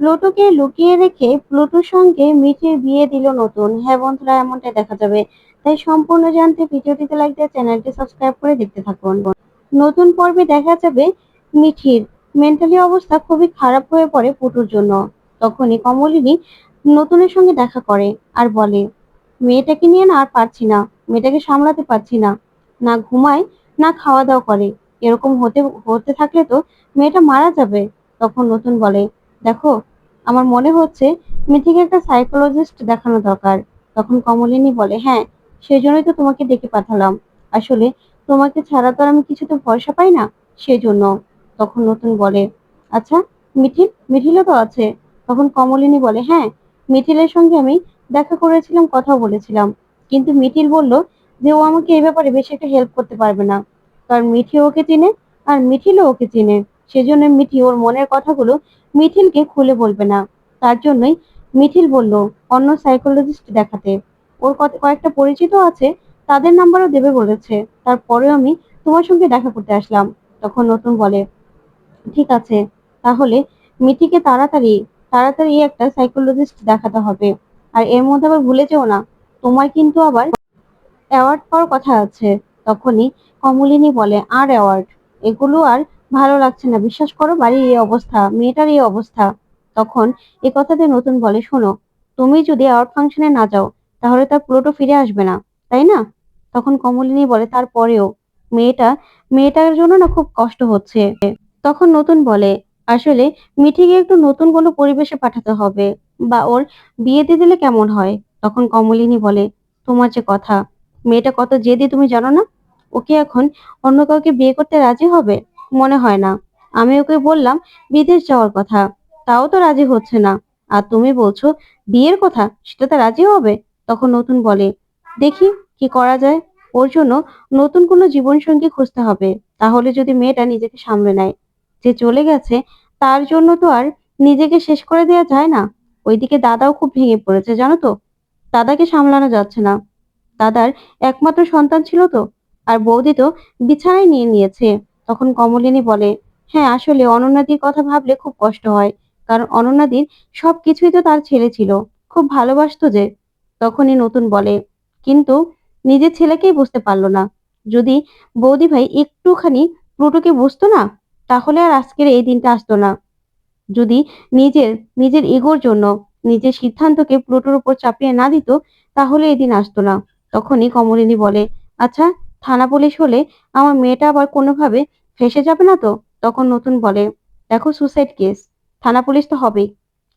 প্লুটোকে লুকিয়ে রেখে প্লুটোর সঙ্গে মিঠির বিয়ে দিল নতুন। হ্যাঁ বন্ধুরা, এমনটাই দেখা যাবে। তাই সম্পূর্ণ জানতে ভিডিওটিতে লাইক দিয়ে চ্যানেলটি সাবস্ক্রাইব করে দেখতে থাকুন। নতুন পর্বে দেখা যাবে মিঠির। মেন্টালি অবস্থা খুবই খারাপ হয়ে পড়ে পুটুর জন্য। তখনই কমলিনী নতুনের সঙ্গে দেখা করে আর বলে, মেয়েটাকে নিয়ে না আর পারছি না। মেয়েটাকে সামলাতে পারছি না। না ঘুমায়, না খাওয়া দাওয়া করে। এরকম হতে হতে থাকলে তো মেয়েটা মারা যাবে। তখন নতুন বলে দেখো, আমার মনে হচ্ছে মিথিকে একটা সাইকোলজিস্ট দেখানো দরকার। তখন কমলিনী বলে হ্যাঁ সেই জন্যই তো তোমাকে ডেকে পাঠালাম। আসলে তোমাকে ছাড়া তো আর আমি কিছুতে ভরসা পাই না সেই জন্য তখন নতুন বলে আচ্ছা মিঠিল মিঠিলও তো আছে। তখন কমলিনী বলে হ্যাঁ মিঠিলের সঙ্গে আমি দেখা করেছিলাম কথা বলেছিলাম। কিন্তু মিঠিল বলল যে ও আমাকে এই ব্যাপারে বেশি একটা হেল্প করতে পারবে না। কারণ মিঠি ওকে চিনে আর মিঠিলও ওকে চিনে। সেজন্য মিঠি ওর মনের কথাগুলো মিঠিলকে খুলে বলবে না। তার জন্যই মিঠিল বলল, অন্য সাইকোলজিস্ট দেখাতে। ওর কত- কয়েকটা পরিচিত আছে, তাদের নাম্বারও দেবে বলেছে। তারপরেও আমি তোমার সঙ্গে দেখা করতে আসলাম। তখন নতুন বলে, ঠিক আছে, তাহলে মিঠিকে তাড়াতাড়ি তাড়াতাড়ি একটা সাইকোলজিস্ট দেখাতে হবে। আর এর মধ্যে আবার ভুলে যেও না, তোমার কিন্তু আবার অ্যাওয়ার্ড পাওয়ার কথা আছে। তখনই কমলিনী বলে, আর অ্যাওয়ার্ড এগুলো আর ভালো লাগছে না। বিশ্বাস করো, বাড়ির এই অবস্থা, মেয়েটার এই অবস্থা। তখন এ কথাতে নতুন বলে, শোনো, তুমি যদি অ্যাওয়ার্ড ফাংশনে না যাও, তাহলে তার প্লুটো ফিরে আসবে না, তাই না? তখন কমলিনী বলে, তারপরেও মেয়েটা, মেয়েটার জন্য না খুব কষ্ট হচ্ছে। তখন নতুন বলে, আসলে মিঠিকে একটু নতুন কোনো পরিবেশে পাঠাতে হবে, বা ওর বিয়ে দিয়ে দিলে কেমন হয়? তখন কমলিনী বলে, তোমার যে কথা, মেয়েটা কত জেদি তুমি জানো না? ওকে এখন অন্য কাউকে বিয়ে করতে রাজি হবে? মনে হয় না। আমি ওকে বললাম, বিদেশ যাওয়ার কথা। তাও তো রাজি হচ্ছে না। আর তুমি বলছো, বিয়ের কথা? সেটাতে রাজি হবে? তখন নতুন বলে, দেখি কি করা যায়। ওর জন্য নতুন কোনো জীবনসঙ্গী খুঁজতে হবে। তাহলে যদি মেয়েটা নিজেকে সামলে নেয়। যে চলে গেছে, তার জন্য তো আর নিজেকে শেষ করে দেওয়া যায় না। ওইদিকে দাদাও খুব ভেঙে পড়েছে, জানো তো? দাদাকে সামলানো যাচ্ছে না। দাদার একমাত্র সন্তান ছিল তো। আর বৌদি তো বিছানায় নিয়ে নিয়েছে। তখন কমলিনী বলে হ্যাঁ আসলে অনন্যাদির কথা ভাবলে খুব কষ্ট হয়, কারণ অনন্যাদির সব কিছুই তো তার ছেলে ছিল, খুব ভালোবাসতো যে। তখনই নতুন বলে, কিন্তু নিজের ছেলেকেই বুঝতে পারল না। যদি বৌদি ভাই একটুখানি প্লুটোকে বুঝতো না, তাহলে আর আজকের এই দিনটা আসতো না। যদি নিজের নিজের ইগোর জন্য নিজের সিদ্ধান্তকে প্লুটোর উপর চাপিয়ে না দিত, তাহলে এই দিন আসতো না। তখনই কমলিনী বলে আচ্ছা থানা পুলিশ হলে আমার মেয়েটা আবার কোনোভাবে ফেসে যাবে না তো? তখন নতুন বলে, দেখো সুসাইড কেস থানা পুলিশ তো হবেই।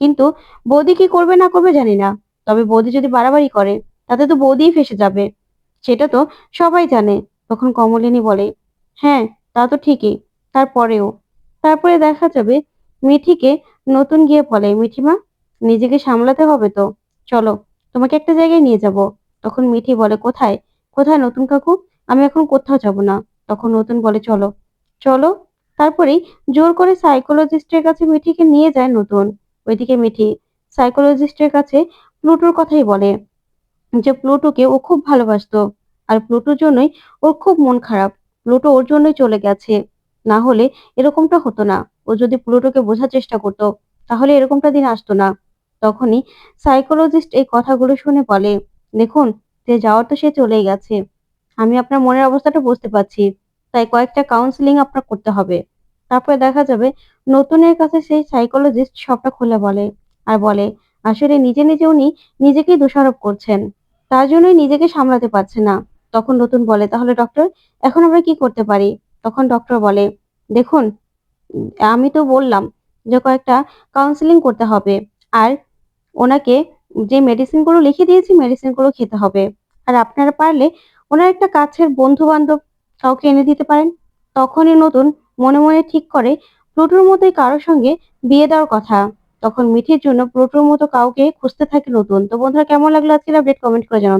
কিন্তু বৌদি কি করবে না করবে জানি না। তবে বৌদি যদি বাড়াবাড়ি করে, তাতে তো বৌদিই ফেসে যাবে। সেটা তো সবাই জানে। তখন কমলিনী বলে হ্যাঁ তা তো ঠিকই। তারপরেও? তারপরে দেখা যাবে মিঠিকে নতুন গিয়ে বলে, মিঠিমা, নিজেকে সামলাতে হবে তো। চলো, তোমাকে একটা জায়গায় নিয়ে যাব। তখন মিঠি বলে, কোথায়? কোথায় নতুন কাকু? আমি এখন কোথাও যাব না। তখন নতুন বলে, চলো। চলো? তারপরেই জোর করে সাইকোলজিস্টের কাছে মিঠিকে নিয়ে যায় নতুন। ওইদিকে মিঠি সাইকোলজিস্টের কাছে প্লুটোর কথাই বলে যে, প্লুটোকে ও খুব ভালোবাসতো আর প্লুটোর জন্যই ওর খুব মন খারাপ। প্লুটো ওর জন্যই চলে গেছে। না হলে এরকমটা হতো না। ও যদি প্লুটোকে বোঝার চেষ্টা করতো, তাহলে এরকমটা দিন আসতো না। তখনই সাইকোলজিস্ট এই কথাগুলো শুনে বলে, দেখুন, যে যাওয়ার তো সে চলেই গেছে। আমি আপনার মনের অবস্থাটা বুঝতে পারছি। তাই কয়েকটা কাউন্সিলিং আপনার করতে হবে। তারপরে দেখা যাবে নতুনের কাছে সেই সাইকোলজিস্ট সবটা খুলে বলে আর বলে, আসলে নিজে নিজে উনি নিজেকেই দোষারোপ করছেন। তার জন্যই নিজেকে সামলাতে পারছে না। তখন নতুন বলে, তাহলে ডক্টর এখন আমরা কি করতে পারি? তখন ডক্টর বলে, দেখুন, আমি তো বললাম যে কয়েকটা কাউন্সিলিং করতে হবে আর ওনাকে যে মেডিসিনগুলো লিখে দিয়েছি মেডিসিনগুলো খেতে হবে। আর আপনারা পারলে ওনার একটা কাছের বন্ধু বান্ধব কাউকে এনে দিতে পারেন? তখনই নতুন মনে মনে ঠিক করে প্লুটোর মতোই কারোর সঙ্গে বিয়ে দেওয়ার কথা। তখন মিঠির জন্য প্লুটোর মতো কাউকে খুঁজতে থাকে নতুন। তো বন্ধুরা, কেমন লাগল আজকের আপডেট কমেন্ট করে জানান